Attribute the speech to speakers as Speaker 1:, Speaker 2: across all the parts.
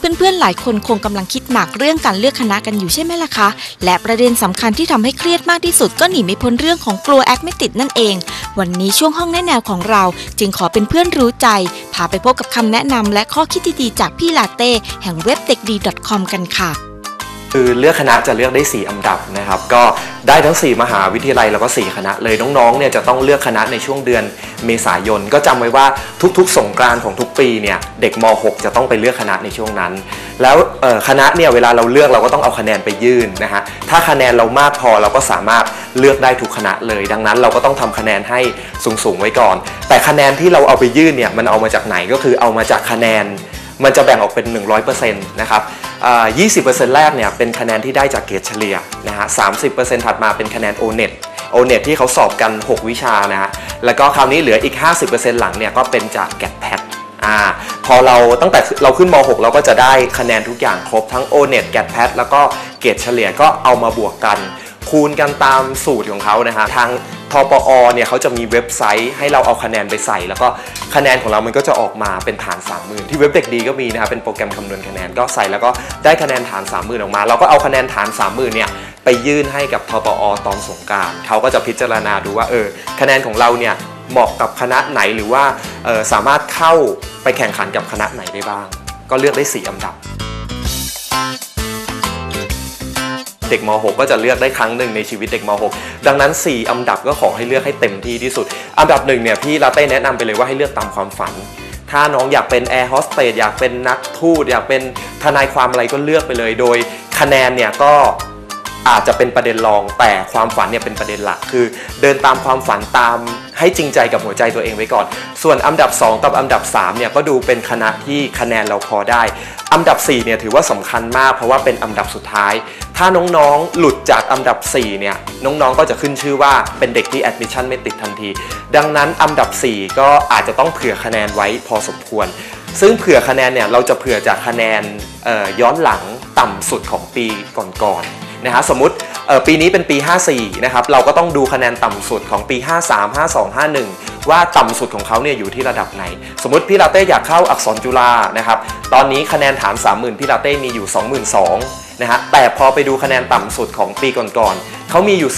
Speaker 1: เพื่อนๆหลายคนคงกำลังคิดหนักเรื่องการเลือกคณะกันอยู่ใช่ไหมล่ะคะ และประเด็นสำคัญที่ทำให้เครียดมากที่สุดก็หนีไม่พ้นเรื่องของกลัวแอคไม่ติดนั่นเอง วันนี้ช่วงห้องแนะแนวของเรา จึงขอเป็นเพื่อนรู้ใจ พาไปพบกับคำแนะนำและข้อคิดดีๆจากพี่ลาเต้แห่งเว็บเด็กดี .com กันค่ะ
Speaker 2: คือเลือกคณะจะเลือกได้ 4 อันดับนะครับก็ได้ทั้ง 4 มหาวิทยาลัยแล้วก็ 4 คณะเลยน้องๆเนี่ยจะต้องเลือกคณะในช่วงเดือนเมษายน ก็จำไว้ว่าทุกๆ สงกรานต์ของทุกปีเนี่ยเด็กม .6 จะต้องไปเลือกคณะในช่วงนั้น แล้วคณะเนี่ยเวลาเราเลือกเราก็ต้องเอาคะแนนไปยื่นนะฮะถ้าคะแนนเรามากพอเราก็สามารถเลือกได้ทุกคณะเลย ดังนั้นเราก็ต้องทำคะแนนให้สูงๆไว้ก่อน แต่คะแนนที่เราเอาไปยื่นเนี่ยมันเอามาจากไหนก็คือเอามาจากคะแนน มันจะแบ่งออกเป็น 100%นะครับ 20%แรกเนี่ยเป็นคะแนนที่ได้จากเกรดเฉลี่ยนะฮะ 30%ถัดมาเป็นคะแนน O-NET O-NET ที่เขาสอบกัน 6 วิชานะฮะ แล้วก็คราวนี้เหลืออีก 50%หลังเนี่ยก็เป็นจากแกดแพดอ่าพอเราตั้งแต่เราขึ้นม .6 เราก็จะได้คะแนนทุกอย่างครบทั้ง O-NET แกดแพดแล้วก็เกรดเฉลี่ยก็เอามาบวกกัน คูณกันตามสูตรของเขานะฮะทางทปอเนี่ยเขาจะมีเว็บไซต์ให้เราเอาคะแนนไปใส่ แล้วก็คะแนนของเรามันก็จะออกมาเป็นฐาน 30,000 ที่เว็บเด็กดีก็มีนะครับเป็นโปรแกรมคำนวณคะแนนก็ใส่แล้วก็ได้คะแนนฐาน 30,000 ออกมา เราก็เอาคะแนนฐาน 30,000 เนี่ยไปยื่นให้กับทปอตอนสงการเขาก็จะพิจารณาดูว่าเออคะแนนของเราเนี่ยเหมาะกับคณะไหนหรือว่าออสามารถเข้าไปแข่งขันกับคณะไหนได้บ้าง ก็เลือกได้ 4 อันดับ เด็กม .6 ก็จะเลือกได้ครั้งหนึ่งในชีวิตเด็กม .6 ดังนั้น 4 อันดับก็ขอให้เลือกให้เต็มที่ที่สุด อันดับหนึ่งเนี่ยพี่ลาเต้แนะนำไปเลยว่าให้เลือกตามความฝัน ถ้าน้องอยากเป็นแอร์โฮสเตสอยากเป็นนักทูตอยากเป็นทนายความอะไรก็เลือกไปเลย โดยคะแนนเนี่ยก็อาจจะเป็นประเด็นรองแต่ความฝันเนี่ยเป็นประเด็นหลัก คือ เดินตามความฝันตาม ให้จริงใจกับหัวใจตัวเองไว้ก่อน ส่วนอันดับ 2 กับอันดับ3เนี่ยก็ดูเป็นคณะที่คะแนนเราพอได้ อันดับ4เนี่ยถือว่าสำคัญมากเพราะว่าเป็นอันดับสุดท้าย ถ้าน้องๆหลุดจากอันดับ4เนี่ยน้องๆก็จะขึ้นชื่อว่าเป็นเด็กที่ admission ไม่ติดทันที ดังนั้นอันดับ 4 ก็อาจจะต้องเผื่อคะแนนไว้พอสมควร ซึ่งเผื่อคะแนนเนี่ยเราจะเผื่อจากคะแนนย้อนหลังต่ำสุดของปีก่อนๆ นะฮะสมมติปีนี้เป็นปี 54 นะครับ เราก็ต้องดูคะแนนต่ำสุดของปี 53 52 51 ว่าต่ำสุดของเขาเนี่ยอยู่ที่ระดับไหน สมมติพี่ลาเต้อยากเข้าอักษรจุฬานะครับ ตอนนี้คะแนนฐาน 30,000 พี่ลาเต้มีอยู่ 22,000นะฮะ แต่พอไปดูคะแนนต่ำสุดของปีก่อนๆเขามีอยู่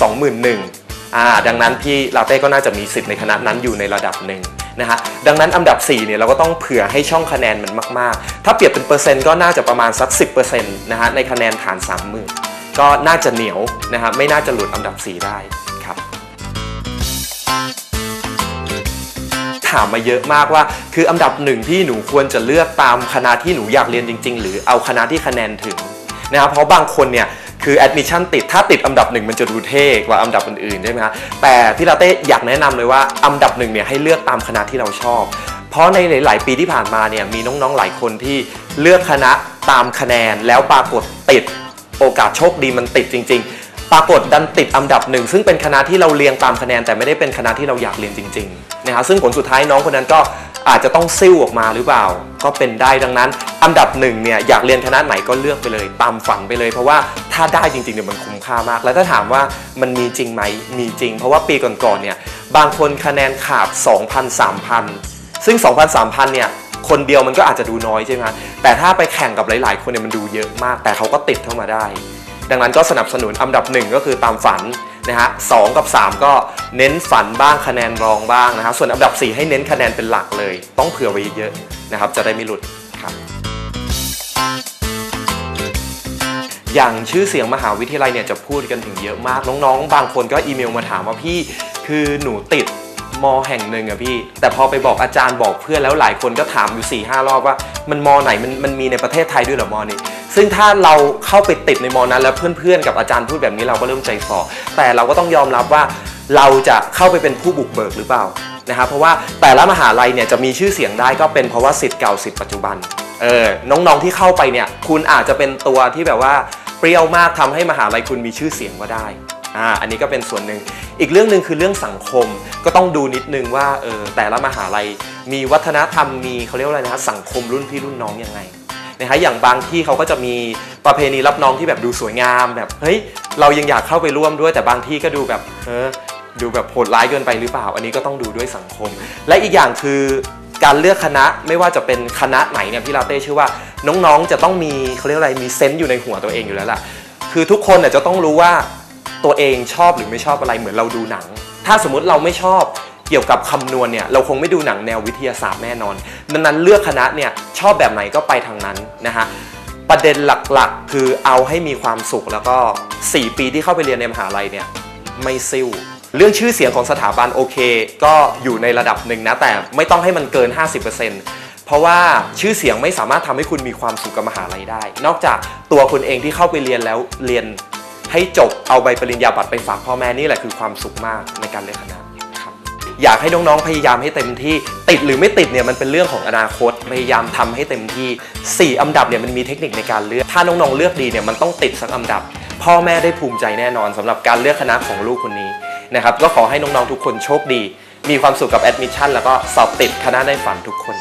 Speaker 2: 21,000อ่า ดังนั้นพี่ลาเต้ก็น่าจะมีสิทธิ์ในคณะนั้นอยู่ในระดับหนึ่งนะฮะดังนั้นอันดับ 4 เนี่ยเราก็ต้องเผื่อให้ช่องคะแนนมันมาก ๆ ถ้าเปรียบเป็นเปอร์เซ็นต์ก็น่าจะประมาณสัก 10%นะฮะในคะแนนฐาน 30,000 ก็น่าจะเหนียวนะฮะไม่น่าจะหลุดอันดับ 4 ได้ครับ ถามมาเยอะมากว่า คืออันดับหนึ่งที่หนูควรจะเลือกตามคณะที่หนูอยากเรียนจริง ๆ หรือเอาคณะที่คะแนนถึงนะครับเพราะบางคนเนี่ยคือ admission ติดถ้าติดอันดับหนึ่งมันจะดูเท่กว่าอันดับอื่นๆใช่ไหมฮะแต่พี่ลาเต้อยากแนะนำเลยว่าอันดับหนึ่งเนี่ยให้เลือกตามคณะที่เราชอบ เพราะในหลาย ๆ ปีที่ผ่านมาเนี่ยมีน้องๆหลายคนที่เลือกคณะตามคะแนนแล้วปรากฏติด โอกาสโชคดีมันติดจริง ๆ ปรากฏดันติดอันดับหนึ่งซึ่งเป็นคณะที่เราเรียงตามคะแนนแต่ไม่ได้เป็นคณะที่เราอยากเรียนจริงๆนะฮะซึ่งผลสุดท้ายน้องคนนั้นก็อาจจะต้องซิ่วออกมาหรือเปล่า ก็เป็นได้ดังนั้น อันดับหนึ่งเนี่ยอยากเรียนคณะไหนก็เลือกไปเลย ตามฝันไปเลย เพราะว่าถ้าได้จริงๆเนี่ยมันคุ้มค่ามาก แล้วถ้าถามว่ามันมีจริงไหมมีจริง เพราะว่าปีก่อนๆเนี่ยบางคนคะแนนขาด 2,000 3,000 ซึ่ง 2,000 3,000เนี่ย คนเดียวมันก็อาจจะดูน้อยใช่ไหมแต่ถ้าไปแข่งกับหลาย ๆ คนเนี่ยมันดูเยอะมาก แต่เขาก็ติดเข้ามาได้ ดังนั้นก็สนับสนุนอันดับหนึ่งก็คือตามฝันนะฮะสองกับ 3 ก็เน้นฝันบ้างคะแนนรองบ้างนะฮะส่วนอันดับ 4 ให้เน้นคะแนนเป็นหลักเลย ต้องเผื่อไว้เยอะๆนะครับ จะได้ไม่หลุดครับอย่างชื่อเสียงมหาวิทยาลัยเนี่ยจะพูดกันถึงเยอะมากน้องๆ บางคนก็อีเมลมาถามว่าพี่คือหนูติด มแห่งหนึ่งอะพี่ แต่พอไปบอกอาจารย์บอกเพื่อนแล้วหลายคนก็ถามอยู่4ี่ห้ารอบว่ามันมไหนมันมันมีในประเทศไทยด้วยเหรอมอนี้ ซึ่งถ้าเราเข้าไปติดในมอนั้นแล้วเพื่อนๆ กับอาจารย์พูดแบบนี้เราก็เริ่มใจฝ่อแต่เราก็ต้องยอมรับว่าเราจะเข้าไปเป็นผู้บุกเบิกหรือเปล่านะครับเพราะว่าแต่ละมหาลัยเนี่ยจะมีชื่อเสียงได้ก็เป็นเพราะว่าสิทธิ์เก่าสิทธิ์ปัจจุบันเออน้องๆที่เข้าไปเนี่ยคุณอาจจะเป็นตัวที่แบบว่าเปรี้ยวมากทำให้มหาลัยคุณมีชื่อเสียงก็ได้ อ่าอันนี้ก็เป็นส่วนหนึ่ง อีกเรื่องหนึ่งคือเรื่องสังคมก็ต้องดูนิดนึงว่าเออแต่ละมหาลัยมีวัฒนธรรมมีเขาเรียกว่าอะไรนะสังคมรุ่นพี่รุ่นน้องยังไงนะฮะอย่างบางที่เขาก็จะมีประเพณีรับน้องที่แบบดูสวยงามแบบเฮ้ยเรายังอยากเข้าไปร่วมด้วยแต่บางที่ก็ดูแบบเออดูแบบโหดร้ายเกินไปหรือเปล่า อันนี้ก็ต้องดูด้วยสังคม และอีกอย่างคือการเลือกคณะไม่ว่าจะเป็นคณะไหนเนี่ยพี่ลาเต้เชื่อว่าน้องๆจะต้องมีเขาเรียกอะไรมีเซนต์อยู่ในหัวตัวเองอยู่แล้วล่ะคือทุกคนน่ะจะต้องรู้ว่า ตัวเองชอบหรือไม่ชอบอะไรเหมือนเราดูหนัง ถ้าสมมติเราไม่ชอบเกี่ยวกับคำนวณเนี่ยเราคงไม่ดูหนังแนววิทยาศาสตร์แน่นอน ดังนั้นเลือกคณะเนี่ยชอบแบบไหนก็ไปทางนั้นนะฮะประเด็นหลักๆ คือเอาให้มีความสุขแล้วก็ 4 ปีที่เข้าไปเรียนในมหาลัยเนี่ยไม่ซิ่วเรื่องชื่อเสียงของสถาบันโอเค ก็อยู่ในระดับหนึ่งนะ แต่ไม่ต้องให้มันเกิน 50%เพราะว่าชื่อเสียงไม่สามารถทำให้คุณมีความสุขกับมหาลัยได้ นอกจากตัวคุณเองที่เข้าไปเรียนแล้วเรียน ให้จบเอาใบปริญญาบัตรไปฝากพ่อแม่นี่แหละคือความสุขมากในการเลือกคณะอยากให้น้องๆ พยายามให้เต็มที่ ติดหรือไม่ติดเนี่ยมันเป็นเรื่องของอนาคต พยายามทำให้เต็มที่สี่อันดับเนี่ยมันมีเทคนิคในการเลือก ถ้าน้องๆ เลือกดีเนี่ยมันต้องติดสักอันดับ พ่อแม่ได้ภูมิใจแน่นอนสำหรับการเลือกคณะของลูกคนนี้นะครับ ก็ขอให้น้องๆ ทุกคนโชคดี มีความสุขกับแอดมิชชั่นแล้วก็สอบติดคณะในฝันทุกคน